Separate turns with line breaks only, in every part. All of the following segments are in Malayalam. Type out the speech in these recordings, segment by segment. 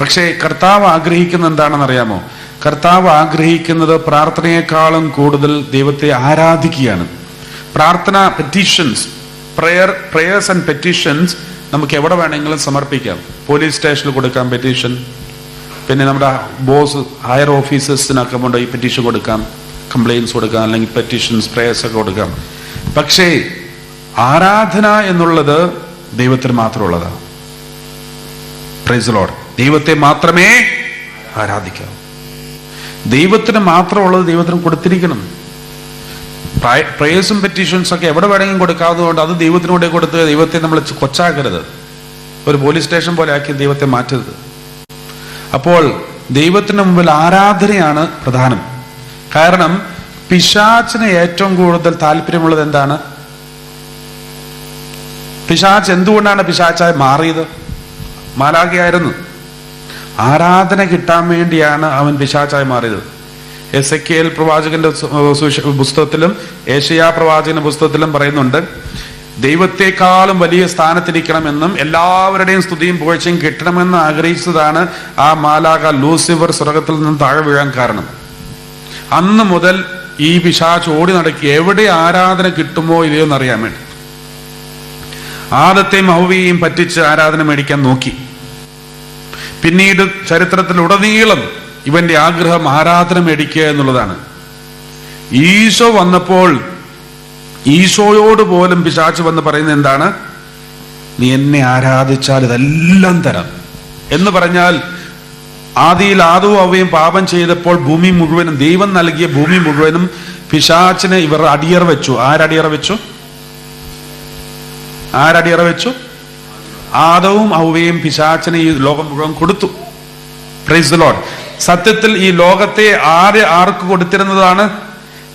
പക്ഷേ കർത്താവ് ആഗ്രഹിക്കുന്ന എന്താണെന്ന് അറിയാമോ കർത്താവ് ആഗ്രഹിക്കുന്നത് പ്രാർത്ഥനയെക്കാളും കൂടുതൽ ദൈവത്തെ ആരാധിക്കുകയാണ്. പ്രാർത്ഥന petitions prayer prayers and petitions നമുക്ക് എവിടെ വേണമെങ്കിലും സമർപ്പിക്കാം. പോലീസ് സ്റ്റേഷനിൽ കൊടുക്കാം പെറ്റീഷൻ പിന്നെ നമ്മുടെ ബോസ് ഹയർ ഓഫീസേഴ്സിനൊക്കെ കൊണ്ട് ഈ പെറ്റീഷൻ കൊടുക്കാം. കംപ്ലയിൻസ് കൊടുക്കാം അല്ലെങ്കിൽ പെറ്റീഷൻസ് പ്രേയേഴ്സ് ഒക്കെ കൊടുക്കാം. പക്ഷേ ആരാധന എന്നുള്ളത് ദൈവത്തിന് മാത്രമുള്ളതാണ്. പ്രൈസ് ലോഡ് ദൈവത്തെ മാത്രമേ ആരാധിക്കാവൂ ദൈവത്തിന് മാത്രമുള്ളത് ദൈവത്തിന് കൊടുത്തിരിക്കണം. പ്രയേഴ്സും പെറ്റീഷൻസ് ഒക്കെ എവിടെ വേണമെങ്കിലും കൊടുക്കാവുന്നതുകൊണ്ട് അത് ദൈവത്തിനൂടെ കൊടുത്ത് ദൈവത്തെ നമ്മൾ കൊച്ചാക്കരുത്. ഒരു പോലീസ് സ്റ്റേഷൻ പോലെ ആക്കി ദൈവത്തെ മാറ്റരുത്. അപ്പോൾ ദൈവത്തിന് മുമ്പിൽ ആരാധനയാണ് പ്രധാനം. കാരണം പിശാച്ചിന് ഏറ്റവും കൂടുതൽ താല്പര്യമുള്ളത് എന്താണ്? പിശാച്ച് എന്തുകൊണ്ടാണ് പിശാച്ചായി മാറിയത്? മാലാഖയായിരുന്നു. ആരാധന കിട്ടാൻ വേണ്ടിയാണ് അവൻ പിശാച്ചായി മാറിയത്. എസ് എ കെ എൽ പ്രവാചകന്റെ പുസ്തകത്തിലും ഏഷ്യ പ്രവാചകന്റെ പുസ്തകത്തിലും പറയുന്നുണ്ട് ദൈവത്തെക്കാളും വലിയ സ്ഥാനത്തിരിക്കണമെന്നും എല്ലാവരുടെയും സ്തുതിയും പുകഴ്ചയും കിട്ടണമെന്ന് ആഗ്രഹിച്ചതാണ് ആ മാലാക ലൂസിഫർ സ്വർഗത്തിൽ നിന്ന് താഴെ വീഴാൻ കാരണം. അന്ന് മുതൽ ഈ പിശാച്ച് ഓടി നടക്കി. എവിടെ ആരാധന കിട്ടുമോ ഇല്ലയോ എന്നറിയാൻ വേണ്ടി. ആദത്തെയും ഹൗവിയെയും പറ്റിച്ച് ആരാധന മേടിക്കാൻ നോക്കി. പിന്നീട് ചരിത്രത്തിൽ ഉടനീളം ഇവന്റെ ആഗ്രഹം ആരാധന മേടിക്കുക എന്നുള്ളതാണ്. ഈശോ വന്നപ്പോൾ ഈശോയോട് പോലും പിശാച്ച് വന്ന് പറയുന്നത് എന്താണ്? നീ എന്നെ ആരാധിച്ചാൽ ഇതെല്ലാം തരാം. എന്ന് പറഞ്ഞാൽ ആദിയിൽ ആദവും അവയും പാപം ചെയ്തപ്പോൾ ഭൂമി മുഴുവനും ദൈവം നൽകിയ ഭൂമി മുഴുവനും പിശാച്ചിനെ ഇവർ അടിയറ വെച്ചു. ആരടിയറ വെച്ചു? ആരടിയറ വെച്ചു? ആദവും ഔവയും പിശാച്ചിനെ ഈ ലോകം മുഴുവൻ കൊടുത്തു. പ്രൈസ് ലോഡ് സത്യത്തിൽ ഈ ലോകത്തെ ആര് ആർക്ക് കൊടുത്തിരുന്നതാണ്?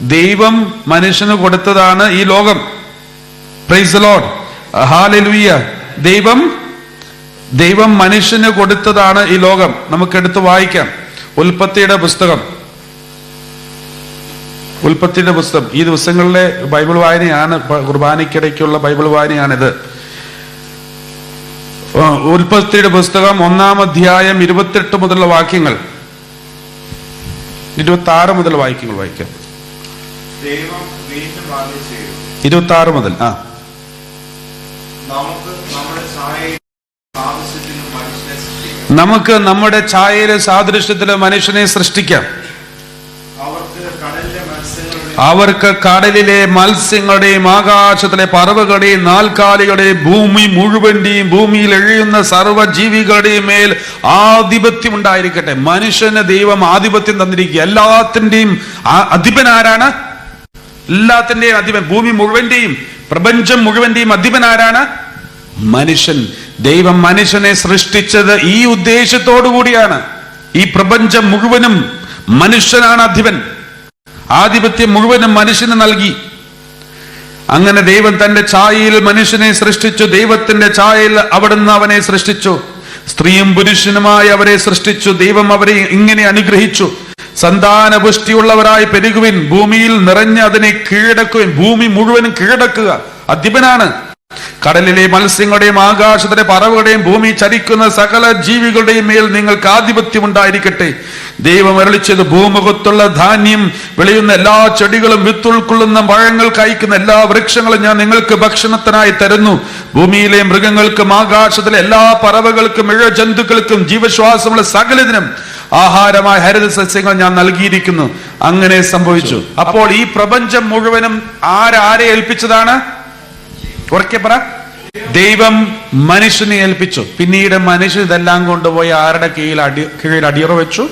ദൈവം മനുഷ്യന് കൊടുത്തതാണ് ഈ ലോകം. പ്രൈസ് ലോഡ് ഹാലലുയ്യ ദൈവം ദൈവം മനുഷ്യന് കൊടുത്തതാണ് ഈ ലോകം. നമുക്കെടുത്ത് വായിക്കാം. ഉൽപ്പത്തിയുടെ പുസ്തകം. ഉൽപ്പത്തിയുടെ പുസ്തകം. ഈ ദിവസങ്ങളിലെ ബൈബിൾ വായനയാണ് കുർബാനയ്ക്കിടയ്ക്കുള്ള ബൈബിൾ വായനയാണിത്. ഉൽപ്പത്തിയുടെ പുസ്തകം ഒന്നാം അധ്യായം ഇരുപത്തെട്ട് മുതലുള്ള വാക്യങ്ങൾ. ഇരുപത്തി ആറ് മുതൽ വാക്യങ്ങൾ വായിക്കാം. ഇരുപത്തി ആറ് മുതൽ ആ.
നമുക്ക് നമ്മുടെ
ഛായയിലെ സാദൃശ്യത്തിലെ മനുഷ്യനെ സൃഷ്ടിക്കാം.
അവർക്ക് കടലിലെ
മത്സ്യങ്ങളുടെയും ആകാശത്തിലെ പറവുകളുടെയും നാൽക്കാലികളുടെയും ഭൂമി മുഴുവന്റെയും ഭൂമിയിൽ എഴുയുന്ന സർവജീവികളുടെയും മേൽ ആധിപത്യം ഉണ്ടായിരിക്കട്ടെ. മനുഷ്യന് ദൈവം ആധിപത്യം തന്നിരിക്കുക. എല്ലാത്തിന്റെയും അധിപൻ ആരാണ്? എല്ലാത്തിന്റെയും അധിപൻ. ഭൂമി മുഴുവന്റെയും പ്രപഞ്ചം മുഴുവന്റെയും അധിപൻ ആരാണ്? മനുഷ്യൻ. ദൈവം മനുഷ്യനെ സൃഷ്ടിച്ചത് ഈ ഉദ്ദേശത്തോടു കൂടിയാണ് ഈ പ്രപഞ്ചം മുഴുവനും മനുഷ്യനാണ് അധിപൻ. ആധിപത്യം മുഴുവനും മനുഷ്യന് നൽകി. അങ്ങനെ ദൈവം തന്റെ ഛായയിൽ മനുഷ്യനെ സൃഷ്ടിച്ചു. ദൈവത്തിന്റെ ഛായയിൽ അവിടുന്ന് അവനെ സൃഷ്ടിച്ചു. സ്ത്രീയും പുരുഷനുമായി അവരെ സൃഷ്ടിച്ചു. ദൈവം അവരെ ഇങ്ങനെ അനുഗ്രഹിച്ചു. സന്താന പുഷ്ടിയുള്ളവരായി പെരുകുവിൻ. ഭൂമിയിൽ നിറഞ്ഞ് അതിനെ കീഴടക്കുവിൻ. ഭൂമി മുഴുവനും കീഴടക്കുക. അധിപനാണ്. കടലിലെ മത്സ്യങ്ങളുടെയും ആകാശത്തിലെ പറവുകളുടെയും ഭൂമി ചരിക്കുന്ന സകല ജീവികളുടെയും മേൽ നിങ്ങൾക്ക് ആധിപത്യം ഉണ്ടായിരിക്കട്ടെ. ദൈവം അരളിച്ചത് ഭൂമുഖത്തുള്ള ധാന്യം വിളയുന്ന എല്ലാ ചെടികളും വിത്തുൾക്കൊള്ളുന്ന പഴങ്ങൾ കഴിക്കുന്ന എല്ലാ വൃക്ഷങ്ങളും ഞാൻ നിങ്ങൾക്ക് ഭക്ഷണത്തിനായി തരുന്നു. ഭൂമിയിലെ മൃഗങ്ങൾക്കും ആകാശത്തിലെ എല്ലാ പറവകൾക്കും ഇഴ ജന്തുക്കൾക്കും ജീവശ്വാസമുള്ള സകലതിനും ആഹാരമായ ഹരിത സസ്യങ്ങൾ ഞാൻ നൽകിയിരിക്കുന്നു. അങ്ങനെ സംഭവിച്ചു. അപ്പോൾ ഈ പ്രപഞ്ചം മുഴുവനും ആരാരെ ഏൽപ്പിച്ചതാണ്? ഉറക്കെ പറ. ദൈവം മനുഷ്യനെ ഏൽപ്പിച്ചു. പിന്നീട് മനുഷ്യൻ ഇതെല്ലാം കൊണ്ടുപോയി ആരുടെ കീഴിൽ അടി കീഴിൽ അടിയറ വെച്ചു?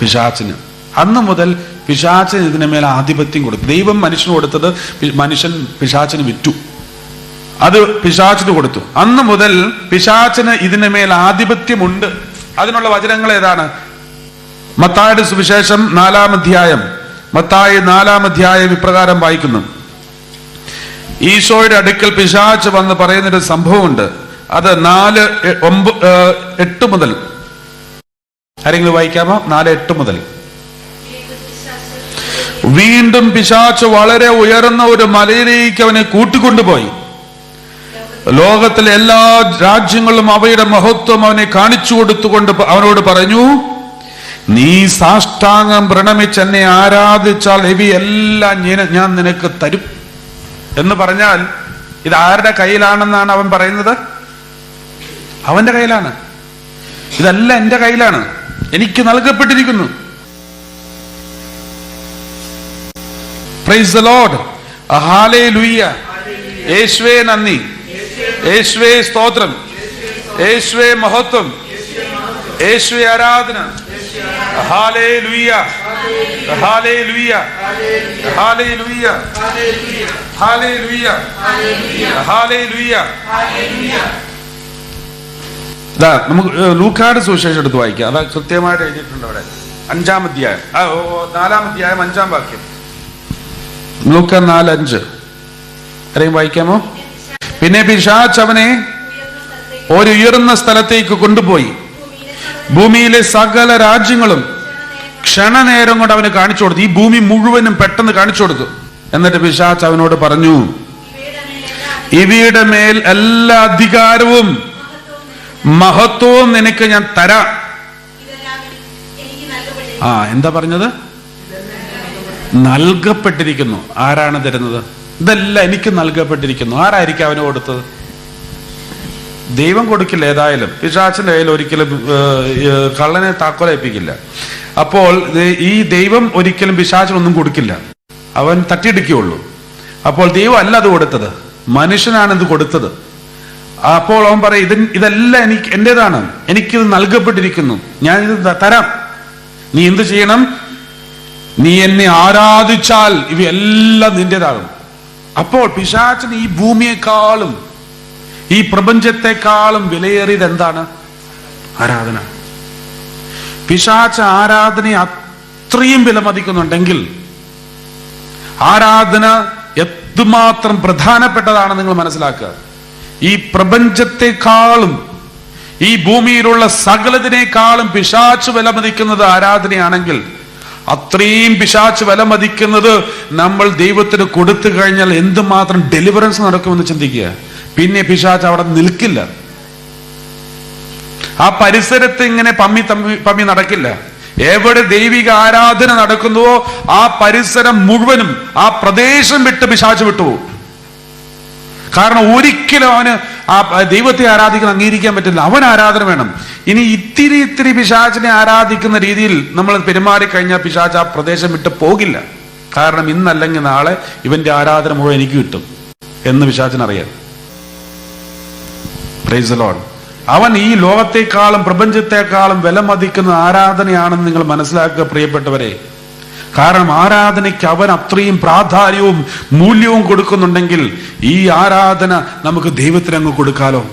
പിശാച്ചിന് അന്ന് മുതൽ പിശാച്ചിന് ഇതിന് മേൽ ആധിപത്യം കൊടുത്തു. ദൈവം മനുഷ്യന് കൊടുത്തത് മനുഷ്യൻ പിശാച്ചിന് വിറ്റു. അത് പിശാച്ചിന് കൊടുത്തു. അന്ന് മുതൽ പിശാച്ചിന് ഇതിന് മേൽ ആധിപത്യമുണ്ട്. അതിനുള്ള വചനങ്ങൾ ഏതാണ്? മത്തായുടെ സുവിശേഷം നാലാം അധ്യായം. മത്തായി നാലാം അധ്യായം ഇപ്രകാരം വായിക്കുന്നു. ഈശോയുടെ അടുക്കൽ പിശാച്ച് വന്ന് പറയുന്നൊരു സംഭവമുണ്ട്. അത് നാല് ഒമ്പ എട്ട് മുതൽ. ആരെങ്കിലും വായിക്കാമോ? നാല് എട്ട് മുതൽ. വീണ്ടും പിശാച്ച് വളരെ ഉയർന്ന ഒരു മലയിലേക്ക് അവനെ കൂട്ടിക്കൊണ്ടുപോയി. ലോകത്തിലെ എല്ലാ രാജ്യങ്ങളും അവയുടെ മഹത്വം അവനെ കാണിച്ചു കൊടുത്തുകൊണ്ട് അവനോട് പറഞ്ഞു നീ സാഷ്ടാംഗം പ്രണമിച്ച് എന്നെ ആരാധിച്ചാൽ എവി എല്ലാം ഞാൻ നിനക്ക് തരും. എന്ന് പറഞ്ഞാൽ ഇത് ആരുടെ കയ്യിലാണെന്നാണ് അവൻ പറയുന്നത്? അവന്റെ കയ്യിലാണ്. ഇതല്ല എന്റെ കയ്യിലാണ്. എനിക്ക് നൽകപ്പെട്ടിരിക്കുന്നു. പ്രൈസ് ലോഡ് ഹാലേ ലുയ്യ യേശുവേ നന്ദി. യേശുവേ സ്തോത്രം. യേശുവേ മഹത്വം. യേശുവേ ആരാധന. ഹാലേ ലുയ്യ ഹാലേ ഇതാ നമുക്ക് ലൂക്കാട് സുവിശേഷം എടുത്ത് വായിക്കാം. അതാ കൃത്യമായിട്ട് എഴുതിയിട്ടുണ്ട് അവിടെ. അഞ്ചാം അധ്യായം. നാലാം അധ്യായം അഞ്ചാം വാക്യം. ലൂക്ക നാല് അഞ്ച്. ആരെയും വായിക്കാമോ? പിന്നെ പിശാച്ച് അവനെ ഒരു ഉയർന്ന സ്ഥലത്തേക്ക് കൊണ്ടുപോയി. ഭൂമിയിലെ സകല രാജ്യങ്ങളും ക്ഷണനേരം കൊണ്ട് അവന് കാണിച്ചു കൊടുത്തു. ഈ ഭൂമി മുഴുവനും പെട്ടെന്ന് കാണിച്ചു കൊടുത്തു. എന്നിട്ട് പിശാച്ച് അവനോട് പറഞ്ഞു ഇവയുടെ മേൽ എല്ലാ അധികാരവും മഹത്വവും നിനക്ക് ഞാൻ തരാം. ആ എന്താ പറഞ്ഞത്? നൽകപ്പെട്ടിരിക്കുന്നു. ആരാണ് തരുന്നത്? ഇതെല്ലാം എനിക്ക് നൽകപ്പെട്ടിരിക്കുന്നു. ആരായിരിക്കും അവന് കൊടുത്തത്? ദൈവം കൊടുക്കില്ല ഏതായാലും. പിശാച്ചിന്റെ കയ്യിൽ ഒരിക്കലും കള്ളനെ താക്കോലേൽപ്പിക്കില്ല അപ്പോൾ ഈ ദൈവം ഒരിക്കലും പിശാചിനൊന്നും കൊടുക്കില്ല. അവൻ തട്ടിയെടുക്കുകയുള്ളൂ. അപ്പോൾ ദൈവം അല്ല അത് കൊടുത്തത്. മനുഷ്യനാണ് ഇത് കൊടുത്തത്. അപ്പോൾ അവൻ പറയും ഇത് ഇതെല്ലാം എനിക്ക് എന്റെതാണ് എനിക്കിത് നൽകപ്പെട്ടിരിക്കുന്നു. ഞാൻ ഇത് തരാം. നീ എന്ത് ചെയ്യണം? നീ എന്നെ ആരാധിച്ചാൽ ഇവയെല്ലാം നിന്റേതാകും. അപ്പോൾ പിശാചിന് ഈ ഭൂമിയെക്കാളും ഈ പ്രപഞ്ചത്തെക്കാളും വിലയേറിയത് എന്താണ് ആരാധന. പിശാച ആരാധനയെ അത്രയും വിലമതിക്കുന്നുണ്ടെങ്കിൽ ആരാധന എത്തുമാത്രം പ്രധാനപ്പെട്ടതാണ് നിങ്ങൾ മനസ്സിലാക്കുക. ഈ പ്രപഞ്ചത്തെക്കാളും ഈ ഭൂമിയിലുള്ള സകലതിനേക്കാളും പിശാച്ച് വിലമതിക്കുന്നത് ആരാധനയാണെങ്കിൽ അത്രയും പിശാച്ച് വിലമതിക്കുന്നത് നമ്മൾ ദൈവത്തിന് കൊടുത്തു കഴിഞ്ഞാൽ എന്തുമാത്രം ഡെലിവറൻസ് നടക്കുമെന്ന് ചിന്തിക്കുക. പിന്നെ പിശാച്ച് അവിടെ നിൽക്കില്ല. ആ പരിസരത്ത് ഇങ്ങനെ പമ്മി തമ്മി പമ്മി നടക്കില്ല. എവിടെ ദൈവിക ആരാധന നടക്കുന്നുവോ ആ പരിസരം മുഴുവനും ആ പ്രദേശം വിട്ട് പിശാച്ച് വിട്ടുപോകും. കാരണം ഒരിക്കലും അവന് ആ ദൈവത്തെ ആരാധിക്കാൻ അംഗീകരിക്കാൻ പറ്റില്ല. അവൻ ആരാധന വേണം. ഇനി ഇത്തിരി ഇത്തിരി പിശാചിനെ ആരാധിക്കുന്ന രീതിയിൽ നമ്മൾ പെരുമാറിക്കഴിഞ്ഞാൽ പിശാച്ച് ആ പ്രദേശം വിട്ട് പോകില്ല. കാരണം ഇന്നല്ലെങ്കിൽ നാളെ ഇവന്റെ ആരാധന മുഴുവൻ എനിക്ക് കിട്ടും എന്ന് പിശാചിനറിയാം. പ്രൈസ് ലോഡ് അവൻ ഈ ലോകത്തെക്കാളും പ്രപഞ്ചത്തെക്കാളും വില മതിക്കുന്ന ആരാധനയാണെന്ന് നിങ്ങൾ മനസ്സിലാക്കുക പ്രിയപ്പെട്ടവരെ. കാരണം ആരാധനയ്ക്ക് അവൻ അത്രയും പ്രാധാന്യവും മൂല്യവും കൊടുക്കുന്നുണ്ടെങ്കിൽ ഈ ആരാധന നമുക്ക് ദൈവത്തിന് അങ്ങ് കൊടുക്കാലോ?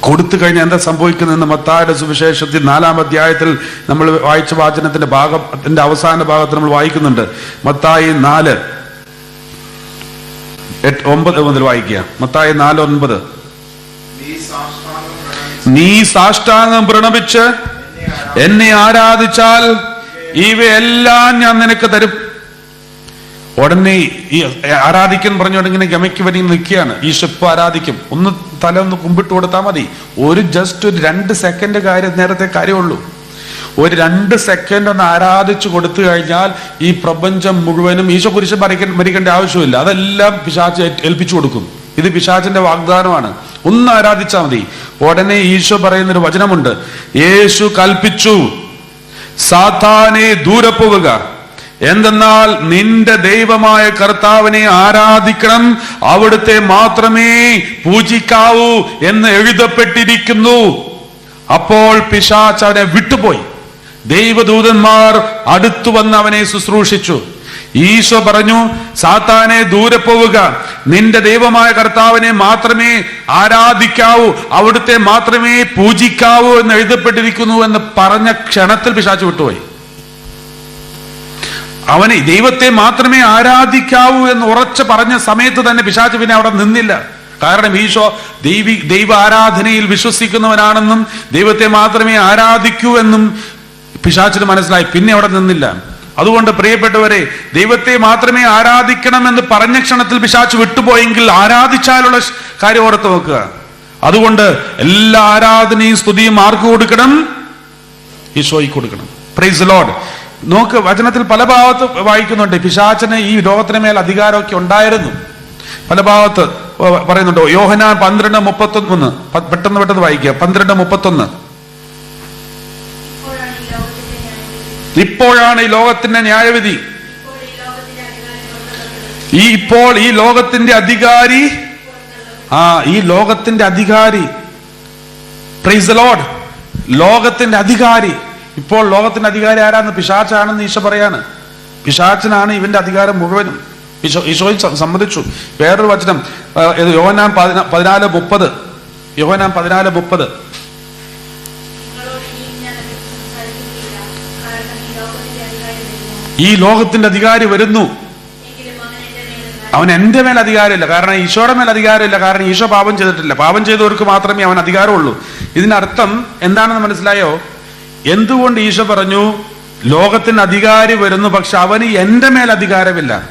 കൊടുത്തു കഴിഞ്ഞാൽ എന്താ സംഭവിക്കുന്നതെന്ന് മത്തായുടെ സുവിശേഷത്തിൽ നാലാം അധ്യായത്തിൽ നമ്മൾ വായിച്ച വാചനത്തിന്റെ ഭാഗത്തിന്റെ അവസാന ഭാഗത്ത് നമ്മൾ വായിക്കുന്നുണ്ട്. മത്തായി നാല് എട്ട് ഒമ്പത് മുതൽ വായിക്കുക. മത്തായി നാല് ഒൻപത്.
നീ സാഷ്ടാംഗം
പ്രണപിച്ച് എന്നെ ആരാധിച്ചാൽ ഇവയെല്ലാം ഞാൻ നിനക്ക് തരും. ഉടനെ ഈ ആരാധിക്കും പറഞ്ഞോണ്ട് ഇങ്ങനെ ഗമയ്ക്ക് വരി നിൽക്കുകയാണ്. ഈ ഷിപ്പ് ആരാധിക്കും. ഒന്ന് തല ഒന്ന് കുമ്പിട്ട് കൊടുത്താൽ മതി. ഒരു ജസ്റ്റ് ഒരു രണ്ട് സെക്കൻഡ് കാര്യം നേരത്തെ കാര്യമുള്ളൂ. ഒരു രണ്ട് സെക്കൻഡ് ഒന്ന് ആരാധിച്ചു കൊടുത്തു കഴിഞ്ഞാൽ ഈ പ്രപഞ്ചം മുഴുവനും ഈശോ കുരിശ് മരിക്കേണ്ട മരിക്കേണ്ട ആവശ്യമില്ല. അതെല്ലാം പിശാച്ച് ഏൽപ്പിച്ചു കൊടുക്കും. ഇത് പിശാചിന്റെ വാഗ്ദാനമാണ്. ഒന്ന് ആരാധിച്ചാൽ മതി. ഉടനെ ഈശോ പറയുന്നൊരു വചനമുണ്ട്. യേശു കൽപ്പിച്ചു. സാത്താനെ ദൂരെ പോവുക. എന്തെന്നാൽ നിന്റെ ദൈവമായ കർത്താവിനെ ആരാധിക്കണം. അവിടുത്തെ മാത്രമേ പൂജിക്കാവൂ എന്ന് എഴുതപ്പെട്ടിരിക്കുന്നു. അപ്പോൾ പിശാച്ച് അവനെ വിട്ടുപോയി. ദൈവദൂതന്മാർ അടുത്തു വന്ന് അവനെ ശുശ്രൂഷിച്ചു. ഈശോ പറഞ്ഞു സാത്താനെ ദൂരെ പോവുക. നിന്റെ ദൈവമായ കർത്താവിനെ മാത്രമേ ആരാധിക്കാവൂ അവിടുത്തെ മാത്രമേ പൂജിക്കാവൂ എന്ന് എഴുതപ്പെട്ടിരിക്കുന്നു എന്ന് പറഞ്ഞ ക്ഷണത്തിൽ പിശാച്ചു വിട്ടുപോയി. അവനെ ദൈവത്തെ മാത്രമേ ആരാധിക്കാവൂ എന്ന് ഉറച്ചു പറഞ്ഞ സമയത്ത് തന്നെ പിശാച്ചു പിന്നെ അവിടെ നിന്നില്ല. കാരണം ഈശോ ദൈവി ദൈവ ആരാധനയിൽ വിശ്വസിക്കുന്നവനാണെന്നും ദൈവത്തെ മാത്രമേ ആരാധിക്കൂ എന്നും പിശാച്ചിന് മനസ്സിലായി. പിന്നെ അവിടെ നിന്നില്ല. അതുകൊണ്ട് പ്രിയപ്പെട്ടവരെ ദൈവത്തെ മാത്രമേ ആരാധിക്കണമെന്ന് പറഞ്ഞ ക്ഷണത്തിൽ പിശാച്ച് വിട്ടുപോയെങ്കിൽ ആരാധിച്ചാലുള്ള കാര്യം ഓർത്ത് നോക്കുക അതുകൊണ്ട് എല്ലാ ആരാധനയും സ്തുതിയും ആർക്ക് കൊടുക്കണം? ഈശോയ്ക്ക് കൊടുക്കണം. പ്രൈസ് ലോഡ് നോക്ക് വചനത്തിൽ പല ഭാഗത്ത് വായിക്കുന്നുണ്ട്. പിശാചന് ഈ ലോകത്തിന് മേൽ അധികാരമൊക്കെ ഉണ്ടായിരുന്നു. പല ഭാഗത്ത് പറയുന്നുണ്ടോ. യോഹനാൻ പന്ത്രണ്ട് മുപ്പത്തൊന്ന്. പെട്ടെന്ന് പെട്ടെന്ന് വായിക്കുക. പന്ത്രണ്ട് മുപ്പത്തൊന്ന്.
ഇപ്പോഴാണ് ഈ ലോകത്തിന്റെ ന്യായവിധി.
ഈ
ഇപ്പോൾ ഈ ലോകത്തിന്റെ അധികാരം
ആ ഈ ലോകത്തിന്റെ അധികാരി. പ്രൈസ് ലോഡ് ലോകത്തിന്റെ അധികാരി. ഇപ്പോൾ ലോകത്തിന്റെ അധികാരി ആരാന്ന് പിശാച്ചാണെന്ന് ഈശോ പറയാണ്. പിശാച്ചനാണ് ഇവന്റെ അധികാരം മുഴുവനും. ഈശോ ഈശോയിൽ സമ്മതിച്ചു. വേറൊരു വചനം യോഹനാൻ പതിനാല് മുപ്പത്. യോഹന്നാൻ പതിനാല് മുപ്പത്.
ഈ ലോകത്തിന്റെ അധികാരം വരുന്നു. അവൻ എന്റെ മേൽ
അധികാരമില്ല. കാരണം ഈശോയുടെ മേൽ അധികാരമില്ല. കാരണം ഈശോ പാപം ചെയ്തിട്ടില്ല. പാപം ചെയ്തവർക്ക് മാത്രമേ അവൻ അധികാരമുള്ളൂ. ഇതിനർത്ഥം എന്താണെന്ന് മനസ്സിലായോ? എന്തുകൊണ്ട് ഈശോ പറഞ്ഞു ലോകത്തിന് അധികാരി വരുന്നു പക്ഷെ അവന് എന്റെ മേൽ അധികാരമില്ല.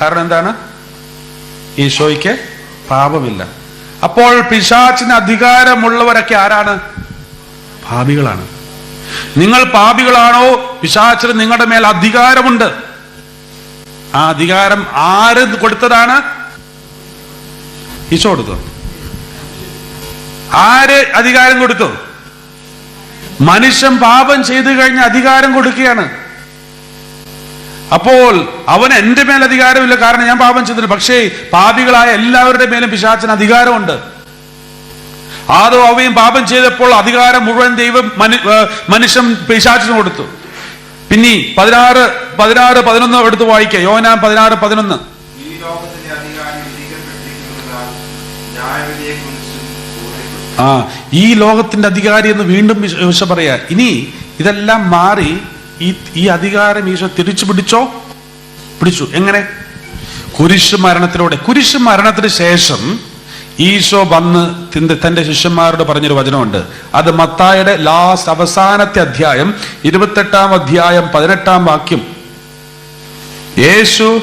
കാരണം എന്താണ്? ഈശോയ്ക്ക് പാപമില്ല. അപ്പോൾ പിശാച്ചിന് അധികാരമുള്ളവരൊക്കെ ആരാണ്? പാപികളാണ്. നിങ്ങൾ പാപികളാണോ? പിശാച്ചിന് നിങ്ങളുടെ മേൽ അധികാരമുണ്ട്. ആ അധികാരം ആര് കൊടുത്തതാണ്? ഈശോ കൊടുത്തു ആര് അധികാരം കൊടുത്തു? മനുഷ്യൻ പാപം ചെയ്തു കഴിഞ്ഞ അധികാരം കൊടുക്കുകയാണ്. അപ്പോൾ അവൻ എന്റെ മേൽ അധികാരമില്ല കാരണം ഞാൻ പാപം ചെയ്തില്ല പക്ഷേ പാപികളായ എല്ലാവരുടെ മേലും പിശാചിന് അധികാരമുണ്ട്. ആദോ അവയും പാപം ചെയ്തപ്പോൾ അധികാരം മുഴുവൻ ദൈവം മനു- മനുഷ്യൻ പിശാചിന് കൊടുത്തു. പിന്നെ പതിനാറ് പതിനാറ് പതിനൊന്ന് എടുത്ത് വായിക്കുക യോനാം പതിനാറ് പതിനൊന്ന്. ആ ഈ ലോകത്തിന്റെ അധികാരി എന്ന് വീണ്ടും ഈശോ പറയാ. ഇനി ഇതെല്ലാം മാറി ഈ ഈ അധികാരം ഈശോ തിരിച്ചു പിടിച്ചോ? പിടിച്ചു. എങ്ങനെ? കുരിശ് മരണത്തിലൂടെ. കുരിശ് മരണത്തിന് ശേഷം ഈശോ വന്ന് തിന്റെ- ശിഷ്യന്മാരോട് പറഞ്ഞൊരു വചനമുണ്ട്. അത് മത്തായുടെ ലാസ്റ്റ് അവസാനത്തെ അധ്യായം ഇരുപത്തെട്ടാം അധ്യായം പതിനെട്ടാം വാക്യം. യേശു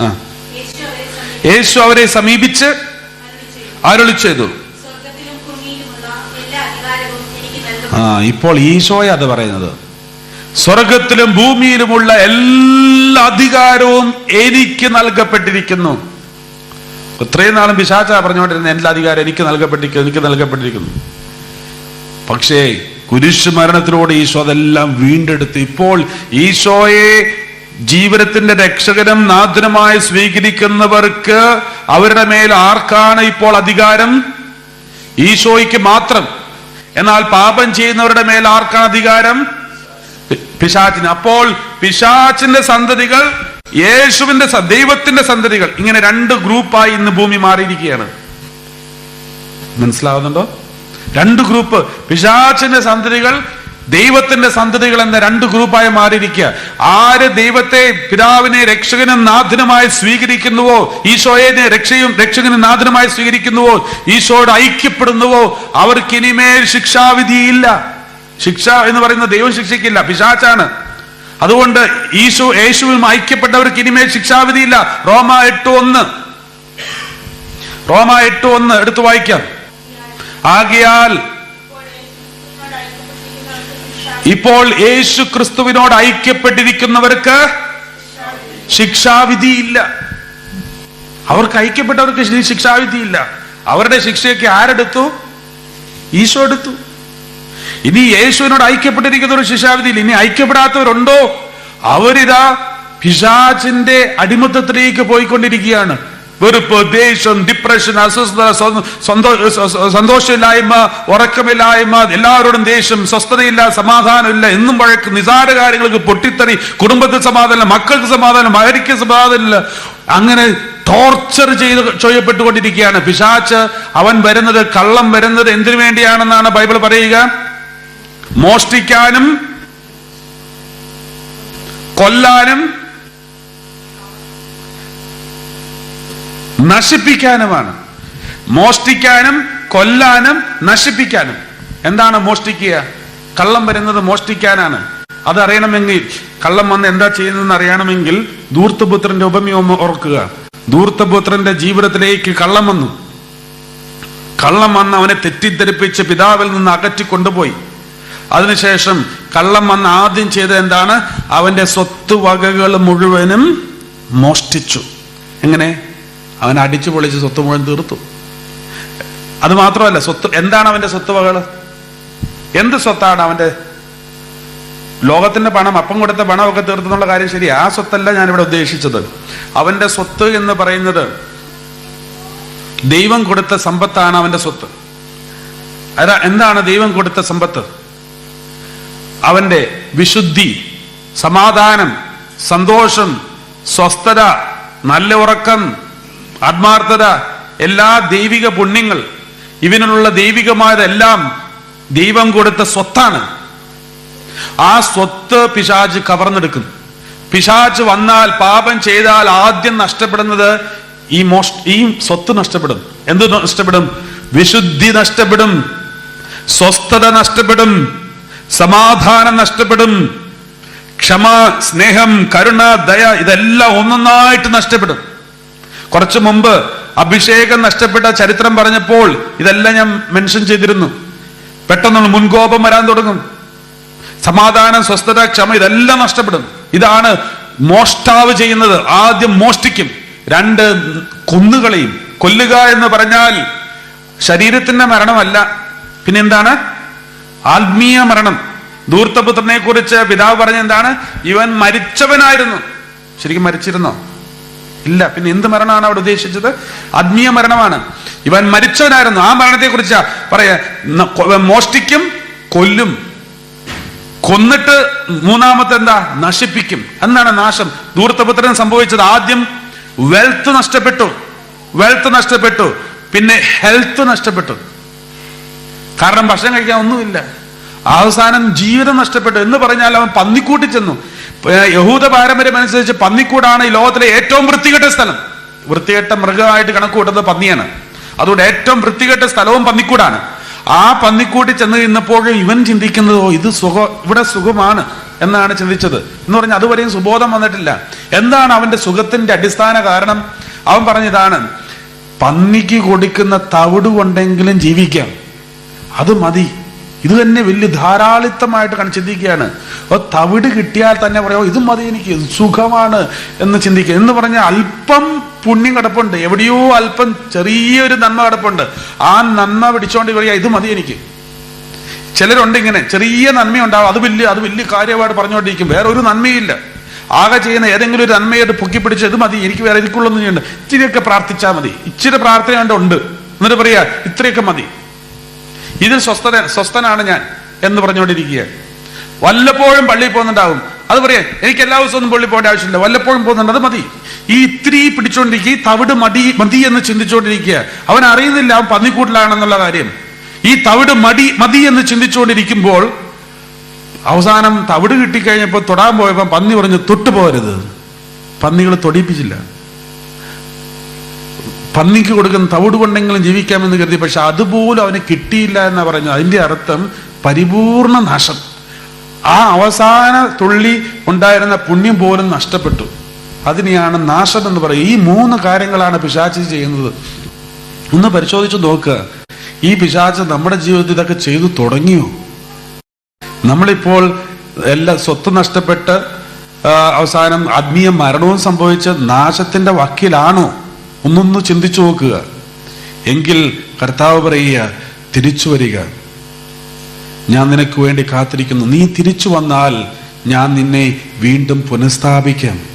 ആ.
യേശു അവരെ സമീപിച്ച്.
അരുളി ചെയ്തു. ആ ഇപ്പോൾ ഈശോയ അത് പറയുന്നത്. സ്വർഗത്തിലും ഭൂമിയിലുമുള്ള എല്ലാ അധികാരവും എനിക്ക് നൽകപ്പെട്ടിരിക്കുന്നു. ഇത്രയും നാളും പിശാച പറഞ്ഞുകൊണ്ടിരുന്ന എന്റെ അധികാരം എനിക്ക് നൽകപ്പെട്ടിരിക്കുന്നു എനിക്ക് നൽകപ്പെട്ടിരിക്കുന്നു. പക്ഷേ കുരിശ് മരണത്തിലൂടെ ഈശോ അതെല്ലാം വീണ്ടെടുത്ത് ഇപ്പോൾ ഈശോയെ ജീവനത്തിന്റെ രക്ഷകനും നാഥനുമായി സ്വീകരിക്കുന്നവർക്ക് അവരുടെ മേൽ ആർക്കാണ് ഇപ്പോൾ അധികാരം? ഈശോയ്ക്ക് മാത്രം. എന്നാൽ പാപം ചെയ്യുന്നവരുടെ മേൽ ആർക്കാണ് അധികാരം? പിശാചിന്. അപ്പോൾ പിശാചിന്റെ സന്തതികൾ യേശുവിന്റെ ദൈവത്തിന്റെ സന്തതികൾ ഇങ്ങനെ രണ്ട് ഗ്രൂപ്പായി ഇന്ന് ഭൂമി മാറിയിരിക്കുകയാണ്. മനസ്സിലാവുന്നുണ്ടോ? രണ്ട് ഗ്രൂപ്പ്. പിശാചിന്റെ സന്തതികൾ ദൈവത്തിന്റെ സന്തതികൾ എന്ന രണ്ട് ഗ്രൂപ്പായി മാറിയിരിക്കുക. ആര് ദൈവത്തെ പിതാവിനെ രക്ഷകനും നാഥനുമായി സ്വീകരിക്കുന്നുവോ ഈശോയെ രക്ഷയും രക്ഷകനും നാഥനുമായി സ്വീകരിക്കുന്നുവോ ഈശോയോട് ഐക്യപ്പെടുന്നുവോ അവർക്ക് ഇനിമേൽ ശിക്ഷാവിധിയില്ല. ശിക്ഷ എന്ന് പറയുന്ന ദൈവം ശിക്ഷിക്കില്ല. പിശാച്ചാണ് അതുകൊണ്ട് ഈശോ യേശുവും ഐക്യപ്പെട്ടവർക്ക് ഇനിമേൽ ശിക്ഷാവിധിയില്ല. റോമ എട്ട് ഒന്ന്. റോമ എട്ട് ഒന്ന് എടുത്തു വായിക്കാം. ആകിയാൽ ഇപ്പോൾ യേശു ക്രിസ്തുവിനോട് ഐക്യപ്പെട്ടിരിക്കുന്നവർക്ക് ശിക്ഷാവിധിയില്ല. അവർക്ക് ഐക്യപ്പെട്ടവർക്ക് ശിക്ഷാവിധിയില്ല. അവരുടെ ശിക്ഷയൊക്കെ ആരെടുത്തു? ഈശോ എടുത്തു. ഇനി യേശുവിനോട് ഐക്യപ്പെട്ടിരിക്കുന്ന ഒരു ശിക്ഷാവിധിയില്ല ഇനി ഐക്യപ്പെടാത്തവരുണ്ടോ? അവരിതാ പിശാചിന്റെ അടിമത്തത്തിലേക്ക് പോയിക്കൊണ്ടിരിക്കുകയാണ്. വെറുപ്പ് ദേഷ്യം ഡിപ്രഷൻ അസ്വസ്ഥത സന്തോഷമില്ലായ്മ ഉറക്കമില്ലായ്മ എല്ലാവരോടും ദേഷ്യം സ്വസ്ഥതയില്ല സമാധാനമില്ല എന്നും വഴക്ക് നിസാര കാര്യങ്ങൾക്ക് പൊട്ടിത്തെറി കുടുംബത്തിൽ സമാധാനം മക്കൾക്ക് സമാധാനം മകരിക്ക് സമാധാനമില്ല. അങ്ങനെ ടോർച്ചർ ചെയ്ത് ചെയ്യപ്പെട്ടുകൊണ്ടിരിക്കുകയാണ്. പിശാച്ച് അവൻ വരുന്നത് കള്ളം വരുന്നത് എന്തിനു വേണ്ടിയാണെന്നാണ് ബൈബിൾ പറയുക? മോഷ്ടിക്കാനും കൊല്ലാനും നശിപ്പിക്കാനുമാണ്. മോഷ്ടിക്കാനും കൊല്ലാനും നശിപ്പിക്കാനും. എന്താണ് മോഷ്ടിക്കുക? കള്ളം വരുന്നത് മോഷ്ടിക്കാനാണ്. അതറിയണമെങ്കിൽ കള്ളം വന്ന് എന്താ ചെയ്യുന്നതെന്ന് അറിയണമെങ്കിൽ ദൂർത്തപുത്രന്റെ ഉപമയം ഓർക്കുക. ദൂർത്തപുത്രന്റെ ജീവിതത്തിലേക്ക് കള്ളം വന്നു. കള്ളം വന്ന് അവനെ തെറ്റിദ്ധരിപ്പിച്ച് പിതാവിൽ നിന്ന് അകറ്റി കൊണ്ടുപോയി അതിനുശേഷം കള്ളം വന്ന് ആദ്യം ചെയ്തത് എന്താണ്? അവന്റെ സ്വത്ത് വകകൾ മുഴുവനും മോഷ്ടിച്ചു. എങ്ങനെ? അവൻ അടിച്ചു പൊളിച്ച് സ്വത്ത് മുഴുവൻ തീർത്തു. അത് മാത്രമല്ല സ്വത്ത് എന്താണ് അവന്റെ സ്വത്ത് വകകൾ? എന്ത് സ്വത്താണ് അവന്റെ? ലോകത്തിന്റെ പണം അപ്പം കൊടുത്ത പണമൊക്കെ തീർത്തെന്നുള്ള കാര്യം ശരി. ആ സ്വത്തല്ല ഞാനിവിടെ ഉദ്ദേശിച്ചത്. അവന്റെ സ്വത്ത് എന്ന് പറയുന്നത് ദൈവം കൊടുത്ത സമ്പത്താണ് അവന്റെ സ്വത്ത്. അതാ എന്താണ് ദൈവം കൊടുത്ത സമ്പത്ത്? അവന്റെ വിശുദ്ധി സമാധാനം സന്തോഷം സ്വസ്ഥത നല്ല ഉറക്കം ആത്മാർത്ഥത എല്ലാ ദൈവിക പുണ്യങ്ങൾ ഇവനുള്ള ദൈവികമായതെല്ലാം ദൈവം കൊടുത്ത സ്വത്താണ്. ആ സ്വത്ത് പിശാജ് കവർന്നെടുക്കും പിശാജ് വന്നാൽ പാപം ചെയ്താൽ ആദ്യം നഷ്ടപ്പെടുന്നത് ഈ മോഷ് ഈ സ്വത്ത് നഷ്ടപ്പെടും. എന്ത് നഷ്ടപ്പെടും? വിശുദ്ധി നഷ്ടപ്പെടും. സ്വസ്ഥത നഷ്ടപ്പെടും. സമാധാനം നഷ്ടപ്പെടും. ക്ഷമ സ്നേഹം കരുണ ദയ ഇതെല്ലാം ഒന്നൊന്നായിട്ട് നഷ്ടപ്പെടും. കുറച്ചു മുമ്പ് അഭിഷേകം നഷ്ടപ്പെട്ട ചരിത്രം പറഞ്ഞപ്പോൾ ഇതെല്ലാം ഞാൻ മെൻഷൻ ചെയ്തിരുന്നു. പെട്ടെന്ന് മുൻകോപം വരാൻ തുടങ്ങും. സമാധാനം സ്വസ്ഥത ക്ഷമ ഇതെല്ലാം നഷ്ടപ്പെടും. ഇതാണ് മോഷ്ടാവ് ചെയ്യുന്നത്. ആദ്യം മോഷ്ടിക്കും. രണ്ട് കൊന്നുകളയും. കൊല്ലുക എന്ന് പറഞ്ഞാൽ ശരീരത്തിന്റെ മരണമല്ല. പിന്നെന്താണ്? ആത്മീയ മരണം. ദൂർത്തപുത്രനെ കുറിച്ച് പിതാവ് പറഞ്ഞ എന്താണ്? ഇവൻ മരിച്ചവനായിരുന്നു. ശരിക്കും മരിച്ചിരുന്നോ? ഇല്ല പിന്നെ എന്ത് മരണമാണ് അവിടെ ഉദ്ദേശിച്ചത്? ആത്മീയ മരണമാണ്. ഇവൻ മരിച്ചവനായിരുന്നു. ആ മരണത്തെ കുറിച്ച് പറയാ മോഷ്ടിക്കും കൊല്ലും. കൊന്നിട്ട് മൂന്നാമത്തെ എന്താ? നശിപ്പിക്കും. എന്നാണ് നാശം. ധൂർത്തപുത്രൻ സംഭവിച്ചത് ആദ്യം വെൽത്ത് നഷ്ടപ്പെട്ടു. വെൽത്ത് നഷ്ടപ്പെട്ടു. പിന്നെ ഹെൽത്ത് നഷ്ടപ്പെട്ടു. കാരണം ഭക്ഷണം കഴിക്കാൻ ഒന്നുമില്ല. അവസാനം ജീവിതം നഷ്ടപ്പെട്ടു. എന്ന് പറഞ്ഞാൽ അവൻ പന്നിക്കൂട്ടി ചെന്നു. യഹൂദ പാരമ്പര്യം അനുസരിച്ച് പന്നിക്കൂടാണ് ഈ ലോകത്തിലെ ഏറ്റവും വൃത്തികെട്ട സ്ഥലം. വൃത്തികെട്ട മൃഗമായിട്ട് കണക്ക് കൂട്ടുന്നത് പന്നിയാണ്. അതുകൊണ്ട് ഏറ്റവും വൃത്തികെട്ട സ്ഥലവും പന്നിക്കൂടാണ്. ആ പന്നിക്കൂട്ടി ചെന്ന് ഇന്നപ്പോഴും ഇവൻ ചിന്തിക്കുന്നതോ ഇത് സുഖം ഇവിടെ സുഖമാണ് എന്നാണ് ചിന്തിച്ചത്. എന്ന് പറഞ്ഞാൽ അതുവരെയും സുബോധം വന്നിട്ടില്ല. എന്താണ് അവന്റെ സുഖത്തിന്റെ അടിസ്ഥാന കാരണം? അവൻ പറഞ്ഞതാണ് പന്നിക്ക് കൊടുക്കുന്ന തവിട് കൊണ്ടെങ്കിലും ജീവിക്കാം. അത് മതി. ഇത് തന്നെ വലിയ ധാരാളിത്തമായിട്ട് കണ്ട് ചിന്തിക്കുകയാണ്. അപ്പൊ തവിട് കിട്ടിയാൽ തന്നെ പറയാം "ഓ, ഇത് മതി എനിക്ക് സുഖമാണ് എന്ന് ചിന്തിക്കുക. എന്ന് പറഞ്ഞാൽ അല്പം പുണ്യം കിടപ്പുണ്ട്. എവിടെയോ അല്പം ചെറിയൊരു നന്മ കിടപ്പുണ്ട്. ആ നന്മ പിടിച്ചോണ്ട് പറയാ ഇത് മതി എനിക്ക്. ചിലരുണ്ട് ഇങ്ങനെ ചെറിയ നന്മയുണ്ടാവും. അത് വലിയ അത് വലിയ കാര്യമായിട്ട് പറഞ്ഞുകൊണ്ടിരിക്കും. വേറെ ഒരു നന്മയില്ല. ആകെ ചെയ്യുന്ന ഏതെങ്കിലും ഒരു നന്മയായിട്ട് പൊക്കി പിടിച്ച് ഇത് മതി എനിക്ക് വേറെ ഇതിക്കുള്ളൊന്നും ചെയ്യണ്ട. ഇച്ചിരിയൊക്കെ പ്രാർത്ഥിച്ചാൽ മതി. ഇച്ചിരി പ്രാർത്ഥന ഉണ്ട്. എന്നിട്ട് പറയാ ഇത്രയൊക്കെ മതി. ഇതിൽ സ്വസ്ഥത സ്വസ്ഥനാണ് ഞാൻ എന്ന് പറഞ്ഞുകൊണ്ടിരിക്കുക വല്ലപ്പോഴും പള്ളിയിൽ പോകുന്നുണ്ടാവും. അത് പറയാം എനിക്ക് എല്ലാ ദിവസവും ഒന്നും പള്ളിയിൽ പോകേണ്ട ആവശ്യമില്ല. വല്ലപ്പോഴും പോകുന്നുണ്ട് അത് മതി. ഈ ഇത്തിരി പിടിച്ചോണ്ടിരിക്കുക ഈ തവിട് മടി മതി എന്ന് ചിന്തിച്ചുകൊണ്ടിരിക്കുക. അവൻ അറിയുന്നില്ല അവൻ പന്നിക്കൂട്ടിലാണെന്നുള്ള കാര്യം. ഈ തവിട് മടി മതി എന്ന് ചിന്തിച്ചുകൊണ്ടിരിക്കുമ്പോൾ അവസാനം തവിട് കിട്ടിക്കഴിഞ്ഞപ്പോൾ തൊടാൻ പോയപ്പോൾ പന്നി പറഞ്ഞു തൊട്ടു പോകരുത് പന്നികൾ തൊടിയിപ്പിച്ചില്ല. പന്നിക്ക് കൊടുക്കുന്ന തവിട് കൊണ്ടെങ്കിലും ജീവിക്കാമെന്ന് കരുതി പക്ഷെ അതുപോലും അവന് കിട്ടിയില്ല എന്ന് പറഞ്ഞു അതിന്റെ അർത്ഥം പരിപൂർണ നാശം. ആ അവസാന തുള്ളി ഉണ്ടായിരുന്ന പുണ്യം പോലും നഷ്ടപ്പെട്ടു. അതിനെയാണ് നാശം എന്ന് പറയുന്നത് ഈ മൂന്ന് കാര്യങ്ങളാണ് പിശാചി ചെയ്യുന്നത്. ഒന്ന് പരിശോധിച്ച് നോക്കുക ഈ പിശാച് നമ്മുടെ ജീവിതത്തിൽ ഇതൊക്കെ ചെയ്തു തുടങ്ങിയോ? നമ്മളിപ്പോൾ എല്ലാ സ്വത്ത് നഷ്ടപ്പെട്ട് അവസാനം ആത്മീയ മരണവും സംഭവിച്ച് നാശത്തിന്റെ വക്കിലാണോ? ഒന്നൊന്ന് ചിന്തിച്ചു നോക്കുക. എങ്കിൽ കർത്താവ് പറയുക തിരിച്ചു വരിക. ഞാൻ നിനക്ക് വേണ്ടി കാത്തിരിക്കുന്നു. നീ തിരിച്ചു വന്നാൽ ഞാൻ നിന്നെ വീണ്ടും പുനഃസ്ഥാപിക്കാം.